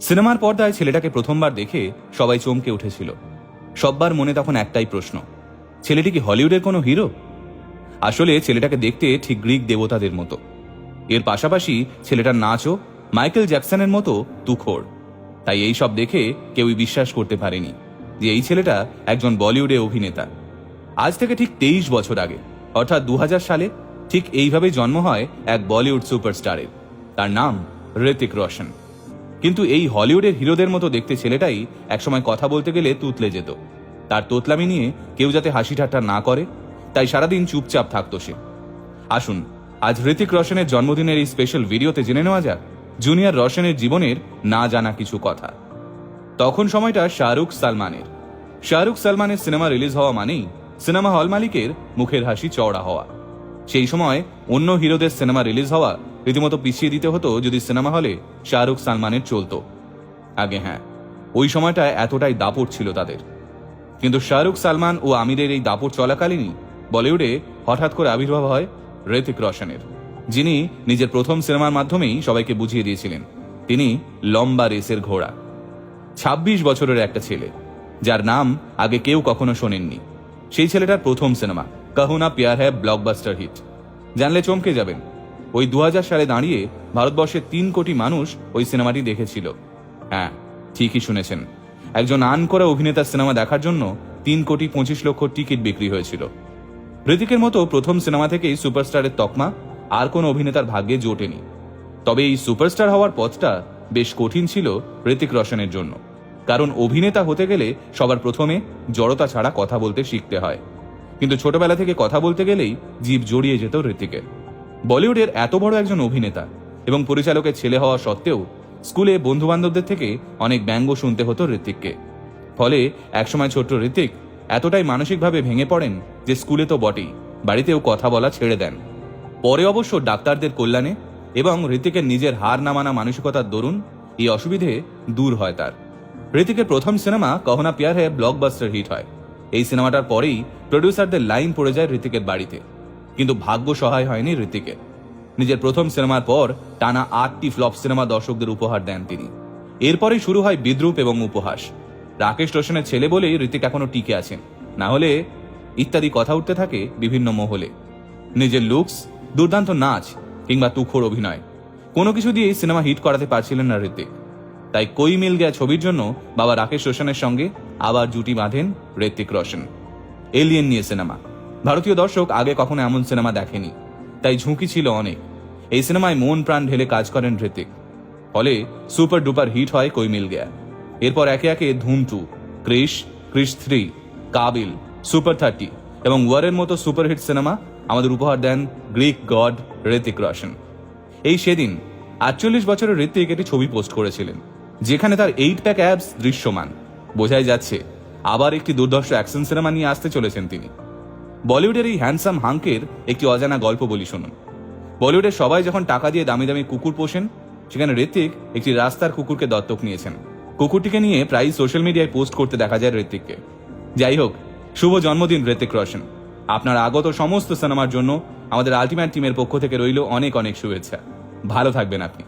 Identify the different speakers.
Speaker 1: সিনেমার পর্দায় ছেলেটাকে প্রথমবার দেখে সবাই চমকে উঠেছিল। সব্বার মনে তখন একটাই প্রশ্ন, ছেলেটি কি হলিউডের কোনো হিরো? আসলে ছেলেটাকে দেখতে ঠিক গ্রিক দেবতাদের মতো। এর পাশাপাশি ছেলেটার নাচও মাইকেল জ্যাকসনের মতো তুখোর তাই এই সব দেখে কেউই বিশ্বাস করতে পারেনি যে এই ছেলেটা একজন বলিউডে অভিনেতা। আজ থেকে ঠিক তেইশ বছর আগে, অর্থাৎ দু হাজার সালে, ঠিক এইভাবে জন্ম হয় এক বলিউড সুপারস্টারের। তার নাম ঋতিক রোশন। কিন্তু এই হলিউডের হিরোদের মতো দেখতে ছেলেটাই একসময় কথা বলতে গেলে তুতলে যেত। তার তোতলামি নিয়ে কেউ যাতে হাসি ঠাট্টা না করে, তাই সারাদিন চুপচাপ থাকতো সে। আসুন, আজ ঋতিক রোশনের জন্মদিনের এই স্পেশাল ভিডিওতে জেনে নেওয়া যাক, জুনিয়র রোশনের জীবনের না জানা কিছু কথা। তখন সময়টা শাহরুখ সালমানের। শাহরুখ সালমানের সিনেমা রিলিজ হওয়া মানেই সিনেমা হল মালিকের মুখের হাসি চওড়া হওয়া। সেই সময় অন্য হিরোদের সিনেমা রিলিজ হওয়া রীতিমতো পিছিয়ে দিতে হতো যদি সিনেমা হলে শাহরুখ সালমানের চলতো। আগে হ্যাঁ ওই সময়টা এতটাই দাপট ছিল তাদের। কিন্তু শাহরুখ সালমান ও আমিরের এই দাপট চলাকালীনই বলিউডে হঠাৎ করে আবির্ভাব হয় ঋতিক রোশনের। যিনি নিজের প্রথম সিনেমার মাধ্যমেই সবাইকে বুঝিয়ে দিয়েছিলেন, তিনি লম্বা রেসের ঘোড়া। ২৬ বছরের একটা ছেলে, যার নাম আগে কেউ কখনো শোনেননি। সেই ছেলেটার প্রথম সিনেমা, কাহুনা পিয়ার হ্যাঁ ব্লকবাস্টার হিট। জানলে চমকে যাবেন ওই দু হাজার সালে দাঁড়িয়ে ভারতবর্ষের তিন কোটি মানুষ ওই সিনেমাটি দেখেছিল। হ্যাঁ ঠিকই শুনেছেন। একজন আন করা অভিনেতার সিনেমা দেখার জন্য তিন কোটি পঁচিশ লক্ষ টিকিট বিক্রি হয়েছিল। হৃতিকের মতো প্রথম সিনেমা থেকেই সুপারস্টারের তকমা, আর কোন অভিনেতার ভাগ্যে জোটেনি। তবে এই সুপারস্টার হওয়ার পথটা বেশ কঠিন ছিল হৃতিক রোশনের জন্য। কারণ অভিনেতা হতে গেলে সবার প্রথমে জড়তা ছাড়া কথা বলতে শিখতে হয়। কিন্তু ছোটবেলা থেকে কথা বলতে গেলেই জীব জড়িয়ে যেত ঋতিকের বলিউডের এত বড় একজন অভিনেতা এবং পরিচালকের ছেলে হওয়া সত্ত্বেও স্কুলে বন্ধু বান্ধবদের থেকে অনেক ব্যঙ্গ শুনতে হতো ঋতিককে ফলে একসময় ছোট্ট ঋতিক এতটাই মানসিকভাবে ভেঙে পড়েন যে স্কুলে তো বটেই, বাড়িতেও কথা বলা ছেড়ে দেন। পরে অবশ্য ডাক্তারদের কল্যাণে এবং ঋতিকের নিজের হার না মানা মানসিকতার দরুন এই অসুবিধে দূর হয় তার। ঋতিকের প্রথম সিনেমা কহনা পিয়ার হ্যাঁ ব্লকবাস্টার হিট হয়। এই সিনেমাটার পরেই প্রডিউসারদের লাইন পড়ে যায় ঋতিকের বাড়িতে। কিন্তু ভাগ্য সহায় হয়নি ঋতিকের নিজের প্রথম সিনেমার পর টানা আটটি ফ্লপ সিনেমা দর্শকদের উপহার দেন তিনি। এরপরেই শুরু হয় বিদ্রুপ এবং উপহাস। রাকেশ রোশনের ছেলে বলেই ঋতিক এখনও টিকে আছেন। না হলে ইত্যাদি কথা উঠতে থাকে বিভিন্ন মহলে। নিজের লুকস, দুর্দান্ত নাচ কিংবা তুখোর অভিনয়, কোনো কিছু দিয়েই সিনেমা হিট করাতে পারছিলেন না ঋতিক। তাই কই মিল গয়া ছবির জন্য বাবা রাকেশ রোশনের সঙ্গে আবার জুটি বাঁধেন ঋতিক রোশন। এলিয়েন নিয়ে সিনেমা। ভারতীয় দর্শক আগে কখনো এমন সিনেমা দেখেনি। তাই ঝুঁকি ছিল অনেক। এই সিনেমায় মন প্রাণ ঢেলে কাজ করেন ঋতিক ফলে সুপার ডুপার হিট হয় কই মিল গয়া। এরপর একে একে Dhoom two Krrish Krrish three, Kaabil, super thirty এবং ওয়ারের মতো সুপারহিট সিনেমা আমাদের উপহার দেন গ্রিক গড ঋতিক রোশন। এই সেদিন আটচল্লিশ বছরের ঋতিক একটি ছবি পোস্ট করেছিলেন, যেখানে তার এইট প্যাক অ্যাবস দৃশ্যমান। বোঝাই যাচ্ছে, আবার একটি দুর্ধর্ষ অ্যাকশন সিনেমা নিয়ে আসতে চলেছেন তিনি। বলিউডের এই হ্যান্ডসাম হাঙ্কের একটি অজানা গল্প বলি শুনুন। বলিউডের সবাই যখন টাকা দিয়ে দামি দামি কুকুর পোষেন, সেখানে ঋত্বিক একটি রাস্তার কুকুরকে দত্তক নিয়েছেন। কুকুরটিকে নিয়ে প্রায় সোশ্যাল মিডিয়ায় পোস্ট করতে দেখা যায় ঋতিককে যাই হোক, শুভ জন্মদিন ঋত্বিক রোশন। আপনার আগত সমস্ত সিনেমার জন্য আমাদের আলটিমেট টিমের পক্ষ থেকে রইল অনেক অনেক শুভেচ্ছা। ভালো থাকবেন আপনি।